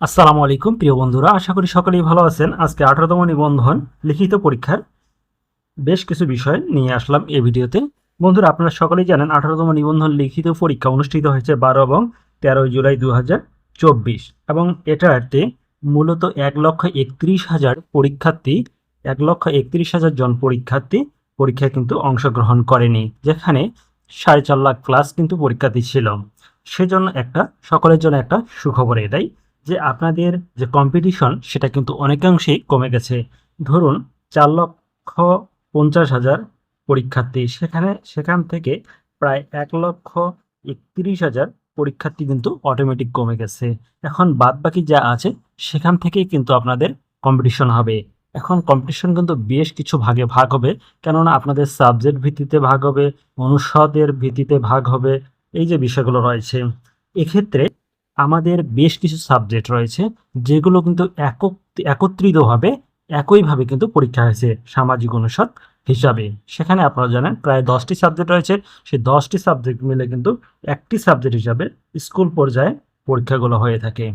আসসালামু আলাইকুম, প্রিয় বন্ধুরা। আশা করি সকলেই ভালো আছেন। আজকে আঠারোতম নিবন্ধন লিখিত পরীক্ষার বেশ কিছু বিষয় নিয়ে আসলাম এই ভিডিওতে। বন্ধুরা, আপনারা সকলেই জানেন আঠারোতম নিবন্ধন লিখিত পরীক্ষা অনুষ্ঠিত হয়েছে বারো এবং তেরোই জুলাই দু চব্বিশ এবং এটাতে মূলত এক লক্ষ একত্রিশ হাজার পরীক্ষার্থী, এক লক্ষ একত্রিশ হাজার জন পরীক্ষার্থী পরীক্ষায় কিন্তু অংশগ্রহণ করেনি, যেখানে সাড়ে চার লাখ ক্লাস কিন্তু পরীক্ষার্থী ছিল। সেজন্য একটা, সকলের জন্য একটা সুখবর এটাই। যে আপনাদের যে কম্পিটিশন সেটা কিন্তু অনেকাংশেই কমে গেছে। ধরুন, চার লক্ষ পঞ্চাশ হাজার পরীক্ষার্থী। সেখানে, সেখান থেকে প্রায় এক লক্ষ একত্রিশ হাজার পরীক্ষার্থী কিন্তু অটোমেটিক কমে গেছে। এখন বাদ বাকি যা আছে, সেখান থেকেই কিন্তু আপনাদের কম্পিটিশন হবে। এখন কম্পিটিশন কিন্তু বেশ কিছু ভাগে ভাগ হবে। কেননা আপনাদের সাবজেক্ট ভিত্তিতে ভাগ হবে, অনুষদের ভিত্তিতে ভাগ হবে, এই যে বিষয়গুলো রয়েছে। এক্ষেত্রে আমাদের বেশ কিছু সাবজেক্ট রয়েছে, যেগুলো কিন্তু একক, একত্রিতভাবে একইভাবে কিন্তু পরীক্ষা হয়েছে সামাজিক অনুষদ হিসাবে। সেখানে আপনারা জানেন প্রায় দশটি সাবজেক্ট রয়েছে, সেই দশটি সাবজেক্ট মিলে কিন্তু একটি সাবজেক্ট হিসাবে স্কুল পর্যায়ে পরীক্ষাগুলো হয়ে থাকে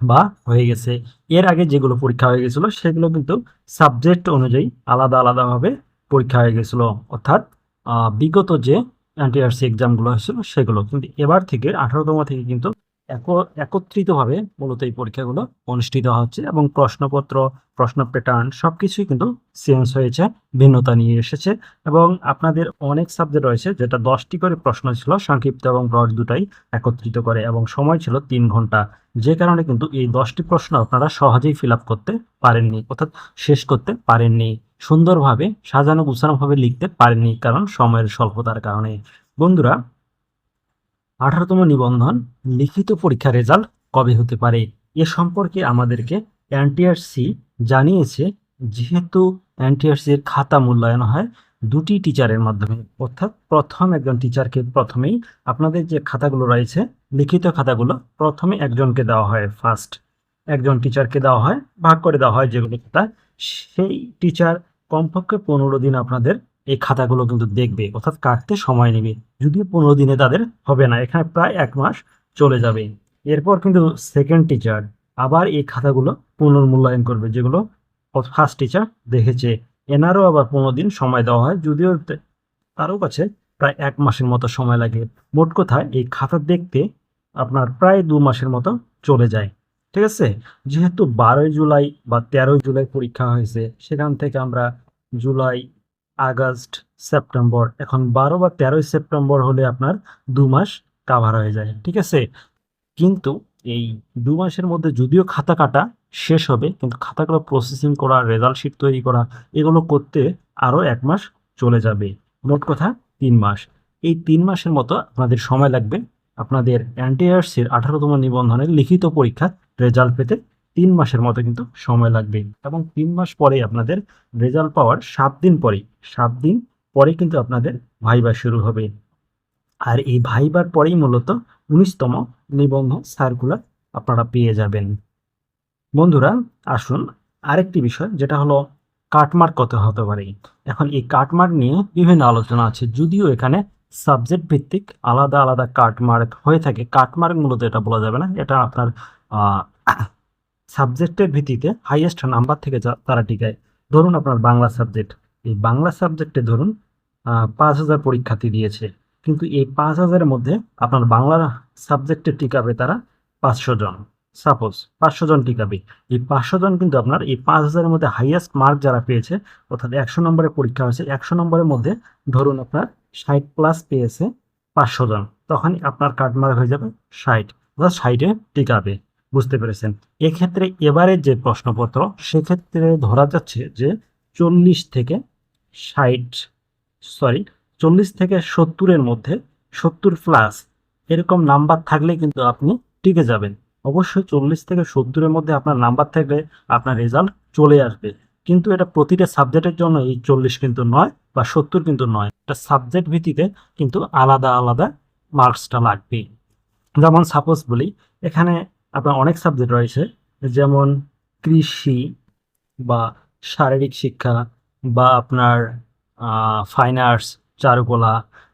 বা হয়ে গেছে। এর আগে যেগুলো পরীক্ষা হয়ে গেছিল, সেগুলো কিন্তু সাবজেক্ট অনুযায়ী আলাদা আলাদাভাবে পরীক্ষা হয়ে গেছিল। অর্থাৎ বিগত যে এনটিআরসি এক্সামগুলো হয়েছিল, সেগুলো কিন্তু এবার থেকে আঠারোতম থেকে কিন্তু একত্রিতভাবে মূলত এই পরীক্ষাগুলো অনুষ্ঠিত হচ্ছে এবং প্রশ্নপত্র, প্রশ্ন প্যাটার্ন সব কিছুই কিন্তু চেঞ্জ হয়েছে, ভিন্নতা নিয়ে এসেছে এবং আপনাদের অনেক সাবজেক্ট রয়েছে যেটা দশটি করে প্রশ্ন ছিল, সংক্ষিপ্ত এবং ব্রড দুটাই একত্রিত করে এবং সময় ছিল তিন ঘণ্টা। যে কারণে কিন্তু এই দশটি প্রশ্ন আপনারা সহজেই ফিল করতে পারেননি, অর্থাৎ শেষ করতে পারেননি, সুন্দরভাবে সাজানো গুছানোভাবে লিখতে পারেননি কারণ সময়ের স্বল্পতার কারণে। বন্ধুরা আঠারোতম নিবন্ধন, লিখিত পরীক্ষার রেজাল্ট কবে হতে পারে? এ সম্পর্কে আমাদেরকে এনটিআরসি জানিয়েছে, যেহেতু এনটিআরসি এর খাতা মূল্যায়ন হয় দুটি টিচারের মাধ্যমে। অর্থাৎ প্রথম একজন টিচারকে প্রথমেই আপনাদের যে খাতাগুলো রয়েছে, লিখিত খাতাগুলো প্রথমে একজনকে দেওয়া হয় ফার্স্ট। একজন টিচারকে দেওয়া হয়, ভাগ করে দেওয়া হয় যেগুলো খাতা সেই টিচার কমপক্ষে পনেরো দিন আপনাদের এই খাতাগুলো কিন্তু দেখবে, অর্থাৎ কাটতে সময় নেবে। যদিও পনেরো দিনে তাদের হবে না, এখানে প্রায় এক মাস চলে যাবে। এরপর কিন্তু সেকেন্ড টিচার আবার এই খাতাগুলো পুনর্মূল্যায়ন করবে, যেগুলো ফার্স্ট টিচার দেখেছে। এনারও আবার পনেরো দিন সময় দেওয়া হয়, যদিও তারও কাছে প্রায় এক মাসের মতো সময় লাগে। মোট কথা, এই খাতা দেখতে আপনার প্রায় দু মাসের মতো চলে যায়। ঠিক আছে? যেহেতু বারোই জুলাই বা তেরোই জুলাই পরীক্ষা হয়েছে, সেখান থেকে আমরা জুলাই আগস্ট, সেপ্টেম্বর। এখন বারো বা তেরোই সেপ্টেম্বর হলে আপনার দু মাস কাভার হয়ে যায়, ঠিক আছে? কিন্তু এই দু মাসের মধ্যে যদিও খাতা কাটা শেষ হবে, কিন্তু খাতাগুলো প্রসেসিং করা রেজাল্ট শিট তৈরি করা, এগুলো করতে আরও এক মাস চলে যাবে। মোট কথা তিন মাস। এই তিন মাসের মতো আপনাদের সময় লাগবে। আপনাদের এনটিআরসির আঠারোতম নিবন্ধনের লিখিত পরীক্ষার রেজাল্ট পেতে তিন মাসের মতো কিন্তু সময় লাগবে এবং তিন মাস পরে আপনাদের রেজাল্ট পাওয়ার সাত দিন পরে সাত দিন পরে কিন্তু আপনাদের ভাইবা শুরু হবে। আর এই ভাইবার পরেই মূলত উনিশতম নিবন্ধন সার্কুলার আপনারা পেয়ে যাবেন। বন্ধুরা, আসুন আরেকটি বিষয়, যেটা হলো কাটমার্ক কত হতে পারে। এখন এই কাটমার্ক নিয়ে বিভিন্ন আলোচনা আছে, যদিও এখানে সাবজেক্ট ভিত্তিক আলাদা আলাদা কাটমার্ক হয়ে থাকে। কাটমার্ক মূলত এটা বলা যাবে না, এটা আপনার সাবজেক্টের ভিত্তিতে হাইয়েস্ট নাম্বার থেকে তারা টিকায়। ধরুন আপনার বাংলা সাবজেক্ট এই বাংলা সাবজেক্টে ধরুন পাঁচ হাজার পরীক্ষার্থী দিয়েছে। কিন্তু এই পাঁচ হাজারের মধ্যে আপনার বাংলা সাবজেক্টে টিকাবে তারা পাঁচশো জন। সাপোজ পাঁচশো জন টিকাবে। এই পাঁচশো জন কিন্তু আপনার এই পাঁচ হাজারের মধ্যে হাইয়েস্ট মার্ক যারা পেয়েছে, অর্থাৎ একশো নম্বরের পরীক্ষা হয়েছে, একশো নম্বরের মধ্যে ধরুন আপনার ষাট প্লাস পেয়েছে পাঁচশো জন। তখন আপনার মার্ক হয়ে যাবে ষাট। অর্থাৎ ষাটে টিকাবে। বুঝতে পেরেছেন। এক্ষেত্রে এবারের যে প্রশ্নপত্র, সেক্ষেত্রে ধরা যাচ্ছে যে চল্লিশ থেকে ষাট সরি চল্লিশ থেকে সত্তরের মধ্যে সত্তর প্লাস এরকম নাম্বার থাকলে কিন্তু আপনি টিকে যাবেন। অবশ্যই চল্লিশ থেকে সত্তরের মধ্যে আপনার নাম্বার থাকলে আপনার রেজাল্ট চলে আসবে। কিন্তু এটা প্রতিটা সাবজেক্টের জন্য এই চল্লিশ কিন্তু নয় বা সত্তর কিন্তু নয়। এটা সাবজেক্ট ভিত্তিতে কিন্তু আলাদা আলাদা মার্কসটা লাগবে যেমন সাপোজ বলি, এখানে আপনার অনেক সাবজেক্ট রয়েছে, যেমন কৃষি বা শারীরিক শিক্ষা বা আপনার ফাইন আর্টস চারুকলা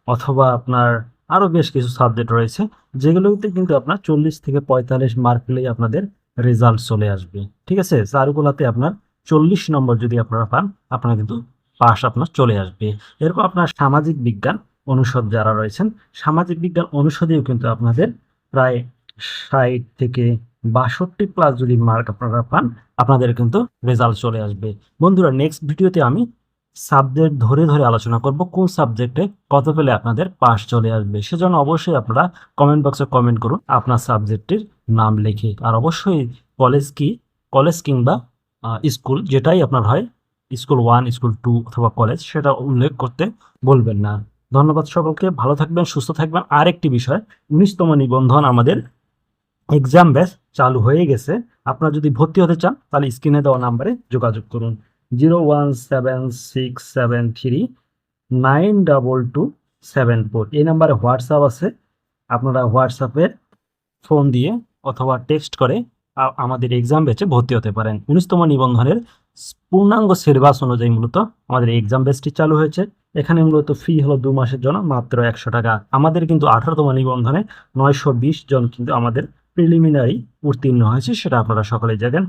অথবা আপনার আরও বেশ কিছু সাবজেক্ট রয়েছে, যেগুলোতে কিন্তু আপনার চল্লিশ থেকে পঁয়তাল্লিশ মার্ক পেলেই আপনাদের রেজাল্ট চলে আসবে। ঠিক আছে? চারুকলাতে আপনার চল্লিশ নম্বর যদি আপনারা পান, আপনার কিন্তু পাস আপনার চলে আসবে। এরপর আপনার সামাজিক বিজ্ঞান অনুষদ যারা রয়েছেন, সামাজিক বিজ্ঞান অনুষদেও কিন্তু আপনাদের প্রায় ষাট থেকে বাষট্টি প্লাস যদি মার্ক আপনারা পান, আপনাদের কিন্তু রেজাল্ট চলে আসবে। বন্ধুরা নেক্সট ভিডিওতে আমি সাবজেক্ট ধরে ধরে আলোচনা করব, কোন সাবজেক্টে কত পেলে আপনাদের পাস চলে আসবে। সেজন্য অবশ্যই আপনারা কমেন্ট বক্সে কমেন্ট করুন আপনার সাবজেক্টের নাম লিখে। আর অবশ্যই কলেজ কি? কলেজ কিংবা স্কুল যেটাই আপনার হয় স্কুল ওয়ান স্কুল টু অথবা কলেজ সেটা উল্লেখ করতে বলবেন না। ধন্যবাদ সকলকে, ভালো থাকবেন, সুস্থ থাকবেন। আর একটি বিষয় উনিশতম নিবন্ধন আমাদের এক্সাম ব্যাচ চালু হয়ে গেছে। আপনারা যদি ভর্তি হতে চান, তাহলে স্ক্রিনে দেওয়া নাম্বারে যোগাযোগ করুন। Zero one seven six seven three nine double two seven four. এই নাম্বারে হোয়াটসঅ্যাপ আছে। আপনারা হোয়াটসঅ্যাপে ফোন দিয়ে অথবা টেক্সট করে আমাদের এক্সাম ব্যাচে ভর্তি হতে পারেন। উনিশতম নিবন্ধনের পূর্ণাঙ্গ সিলেবাস অনুযায়ী মূলত আমাদের এক্সাম ব্যাচটি চালু হয়েছে। এখানে মূলত ফি হলো দু মাসের জন্য মাত্র একশো টাকা। আমাদের কিন্তু আঠারোতম নিবন্ধনে নয়শো বিশ জন কিন্তু আমাদের প্রিলিমিনারি উত্তীর্ণ হয়েছে, সেটা আপনারা সকলেই জানেন।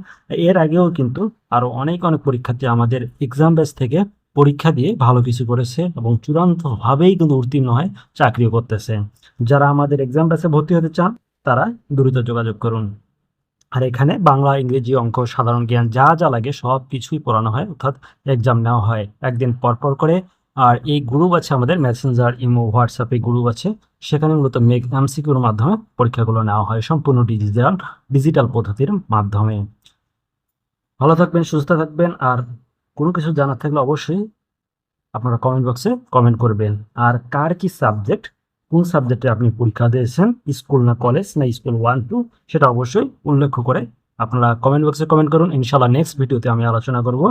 এর আগেও কিন্তু আরও অনেক অনেক পরীক্ষার্থী আমাদের এক্সাম ব্যাচ থেকে পরীক্ষা দিয়ে ভালো কিছু করেছে এবং চূড়ান্তভাবেই কিন্তু উত্তীর্ণ হয়ে চাকরিও করতেছে। যারা আমাদের এক্সাম ব্যাচে ভর্তি হতে চান, তারা দ্রুত যোগাযোগ করুন। আর এখানে বাংলা, ইংরেজি অঙ্ক, সাধারণ জ্ঞান যা যা লাগে সব কিছুই পড়ানো হয়, অর্থাৎ এক্সাম নেওয়া হয়। একদিন পর পর করে আর এই গ্রুপ আছে আমাদের মেসেঞ্জার ইমো হোয়াটসঅ্যাপে গ্রুপ আছে। সেখানে মূলত মেক এমসিকিউর মাধ্যমে পরীক্ষাগুলো নেওয়া হয় সম্পূর্ণ ডিজিটাল ডিজিটাল পদ্ধতির মাধ্যমে। ভালো থাকবেন, সুস্থ থাকবেন, আর কোনো কিছু জানার থাকলে অবশ্যই আপনারা কমেন্ট বক্সে কমেন্ট করবেন। আর কার কি সাবজেক্ট কোন সাবজেক্টে আপনি পরীক্ষা দিয়েছেন স্কুল না কলেজ না স্কুল ওয়ান টু সেটা অবশ্যই উল্লেখ করে আপনারা কমেন্ট বক্সে কমেন্ট করুন। ইনশাল্লাহ নেক্সট ভিডিওতে আমি আলোচনা করব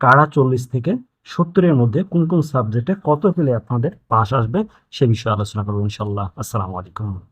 কারা চল্লিশ থেকে সত্তরের মধ্যে কোন কোন সাবজেক্টে কত পেলে আপনাদের পাশ আসবে সে বিষয়ে আলোচনা করব ইনশাল্লাহ আসসালামু আলাইকুম।